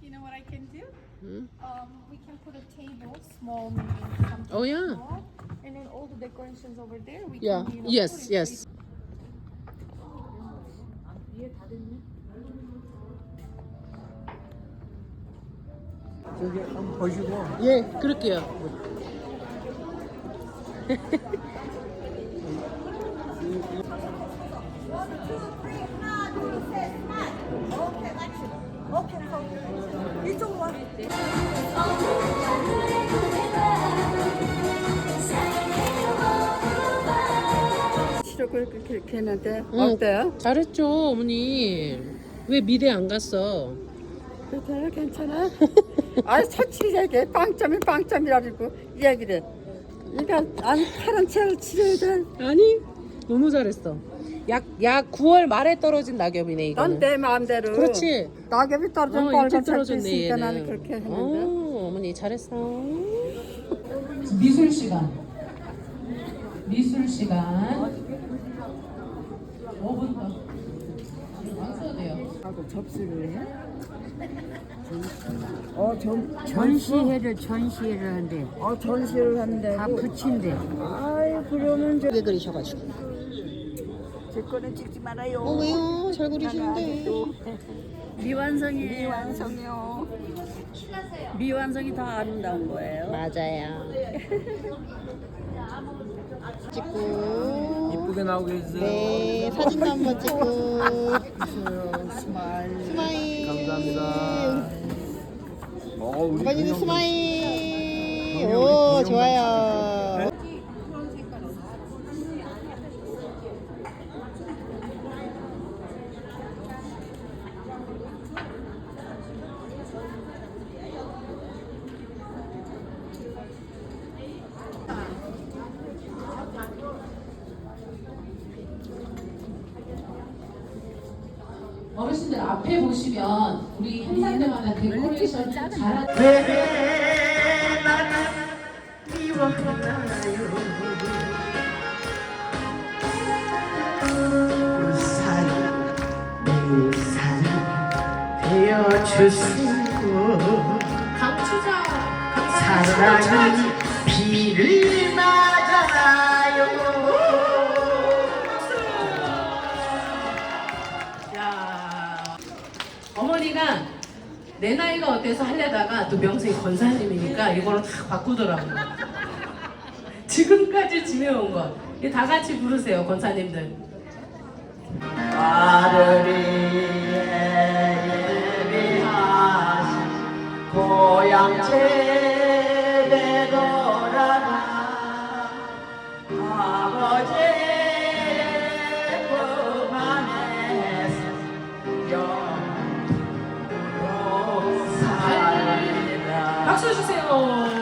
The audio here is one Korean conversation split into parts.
You know what I can do? 응? Um, we can put a table, small maybe something Oh, yeah. small, and then all the decorations over there. We Yeah. can, you know, Yes, put it yes. 저기 한번 보시고 예, 그럴게요. 그렇게 했는데 응. 어때요? 잘했죠, 어머니. 왜 미대 안 갔어? 괜찮아 괜찮아 아 솔직히 얘기해 빵점이 빵점이라고 얘기를 이거 안 파란 채를 치료해야 돼. 아니, 너무 잘했어. 약, 약 9월 말에 떨어진 낙엽이네, 이거는. 넌내 마음대로 그렇지. 낙엽이 떨어진 어, 빨간 일찍 색도 떨어졌네, 있으니까 얘는. 나는 그렇게 했는데 어, 어머니 잘했어. 미술 시간. 미술 시간. 5분 더. 안 써도 돼요. 하고 접수를 해? 어, 전, 전시회를 전시회를 한대. 어, 전시를 한다고? 다 붙인대. 아이, 그러면 저, 게 그리셔가지고. 제 거는 찍지 말아요. 어, 왜요? 잘 그리시는데. 미완성이에요. 미완성이요. 미완성이 더 아름다운 거예요. 맞아요. 찍고. 이쁘게 나오게 해주세요. 네, 사진도 한번 찍고. 스마일. 스마일. 감사합니다. 어, 우리 아버님 근영 스마일. 오, 좋아요. 어르신들 앞에 보시면 우리 행사 때마다 데코레이션 잘하 왜 나는 미워하나요? 우산 내 우산 되어주시고 강추자 사랑은 내 나이가 어때서 하려다가 또 명색이 권사님이니까 이거를 다 바꾸더라고요. 지금까지 지내온 거. 이거 다 같이 부르세요, 권사님들. 나를 예비하신 고향 제 박수 주세요.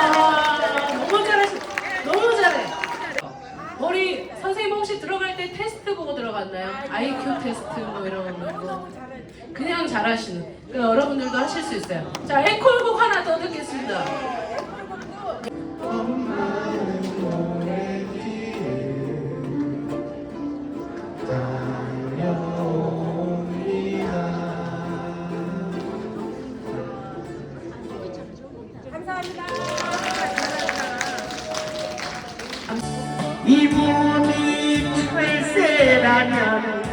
너무 잘하시, 너무 잘해. 우리 선생님 혹시 들어갈 때 테스트 보고 들어갔나요? IQ 테스트 뭐 이런 거. 그냥 잘하시는. 그 여러분들도 하실 수 있어요. 자, 앵콜곡 하나 더 듣겠습니다. 철새라면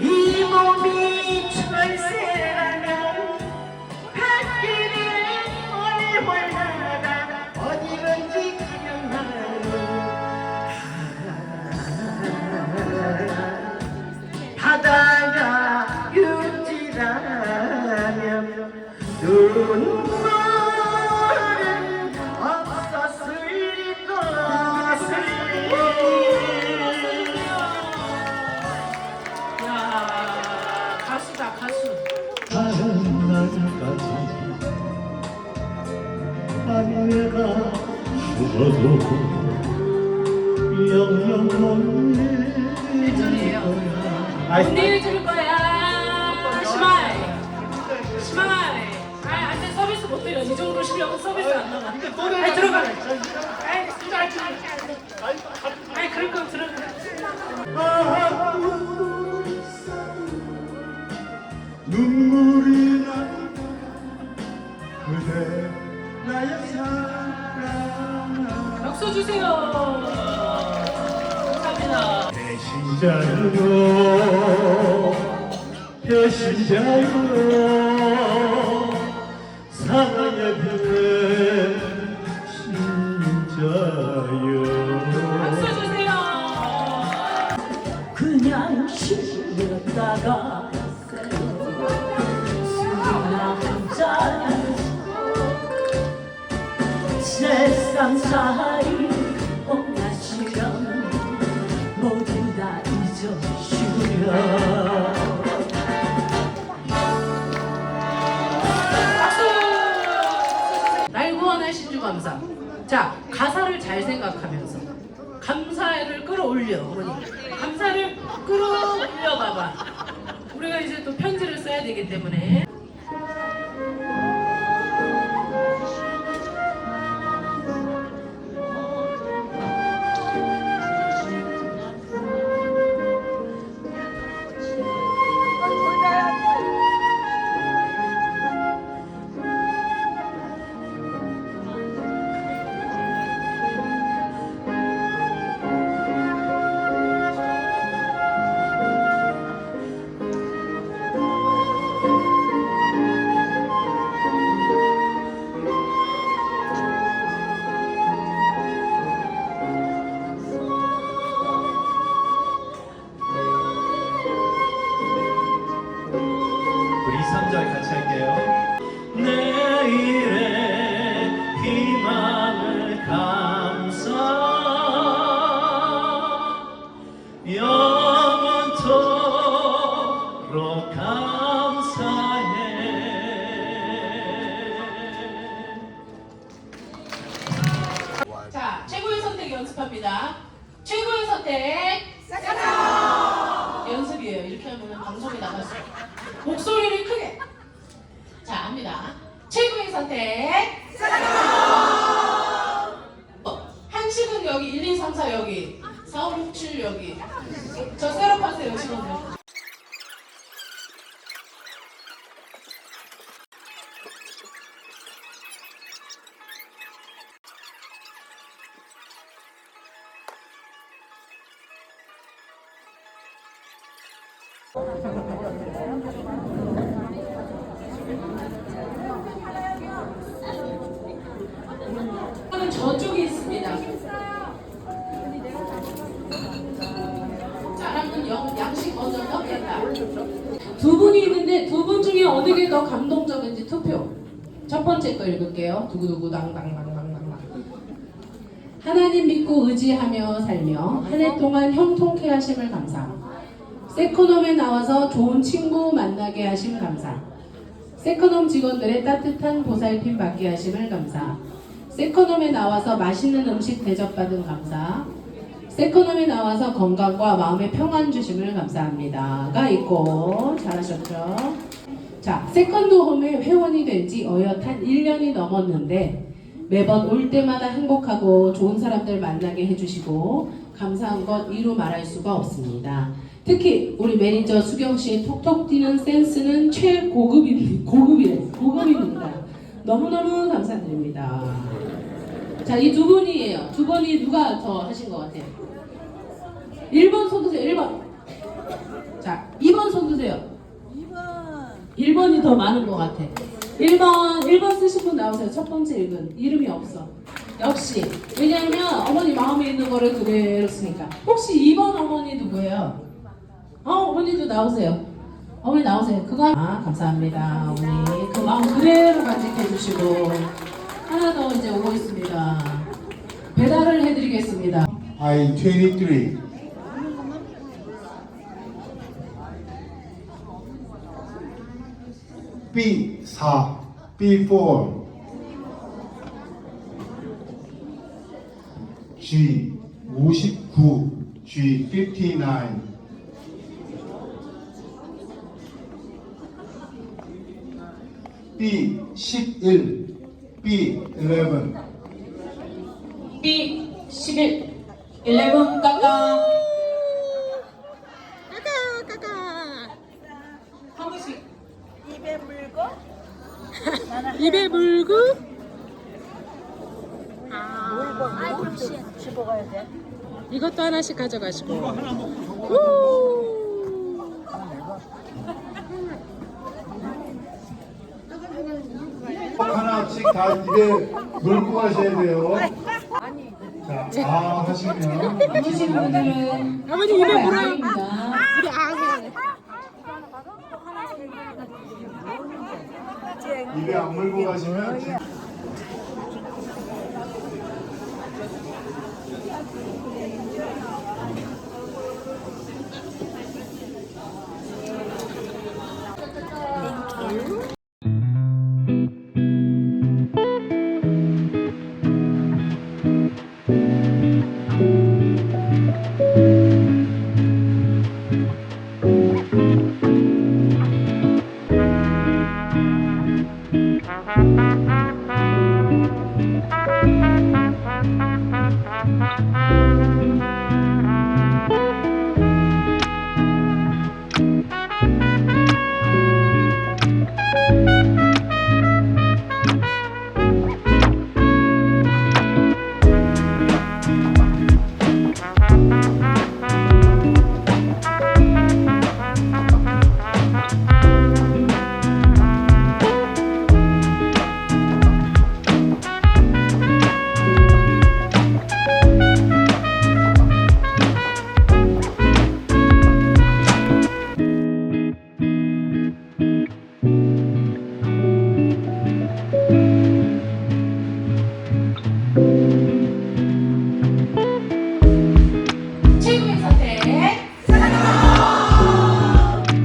이 몸이 철새라면 밭길에 홀홀하다 어디든지 가면 바다가 육지라면 눈 내가 죽어도 영영 못 일절이에요. 못 내줄 거야. 스마일. 스마일. 아, 안돼 서비스 못 드려. 이 정도 실력은 서비스 안 나가. 아니 들어가. 아이 진짜 안 돼. 아이 그럴 거면 들어가. 눈물 주세요. 감사합니다. 배신자요 배신자요 감사. 자, 가사를 잘 생각하면서 감사를 끌어올려, 어머니. 감사를 끌어올려 봐봐. 우리가 이제 또 편지를 써야 되기 때문에. 자, 최고의 선택 연습합니다. 최고의 선택. 연습이에요. 이렇게 하면 방송에 나갈 수 있어요. 목소리를 크게. 자, 합니다. 최고의 선택. 어, 한식은 여기 1, 2, 3, 4 여기 4, 5, 6, 7 여기 저 직원들 저 영, 양식 먼저 넣겠다. 두 분이 있는데 두 분 중에 어느 게 더 감동적인지 투표. 첫 번째 거 읽을게요. 두구두구 당당당당당당. 하나님 믿고 의지하며 살며 한 해 동안 형통케 하심을 감사. 세코놈에 나와서 좋은 친구 만나게 하심 감사. 세코놈 직원들의 따뜻한 보살핌 받게 하심을 감사. 세코놈에 나와서 맛있는 음식 대접받은 감사. 세코놈에 나와서 건강과 마음의 평안 주심을 감사합니다.가 있고 잘하셨죠? 자, 세컨드홈의 회원이 된 지 어엿한 1년이 넘었는데 매번 올 때마다 행복하고 좋은 사람들 만나게 해주시고 감사한 것 이루 말할 수가 없습니다. 특히 우리 매니저 수경 씨의 톡톡 튀는 센스는 최고급입니다. 고급이래. 고급입니다. 너무너무 감사드립니다. 자, 이 두 분이에요. 두 분이 누가 더 하신 것 같아요? 1번 손 드세요. 1번. 자, 2번 손 드세요. 2번. 1번이 더 많은 것 같아. 1번, 1번 쓰신 분 나오세요. 첫 번째 1번. 이름이 없어. 역시. 왜냐면 어머니 마음에 있는 거를 그대로 쓰니까. 혹시 2번 어머니 누구예요? 어, 어머니도 나오세요. 어머니 나오세요. 그거 아, 감사합니다. 어머니. 그 마음 그대로 간직해 주시고 하나 더 이제 오고 있습니다. 배달을 해드리겠습니다. I 23. B 4 B 4 G 59 G 59 B 11 B 11 B 11 11 까까 한 번씩 입에 물고? 이것도 하나씩 가져가시고 하나씩 다 입에 물고 가셔야 돼요. 자, 아 하시면 누구신 분들은 아버님 입에 물어요 아닙니다. 입에 안 물고 가시면 진-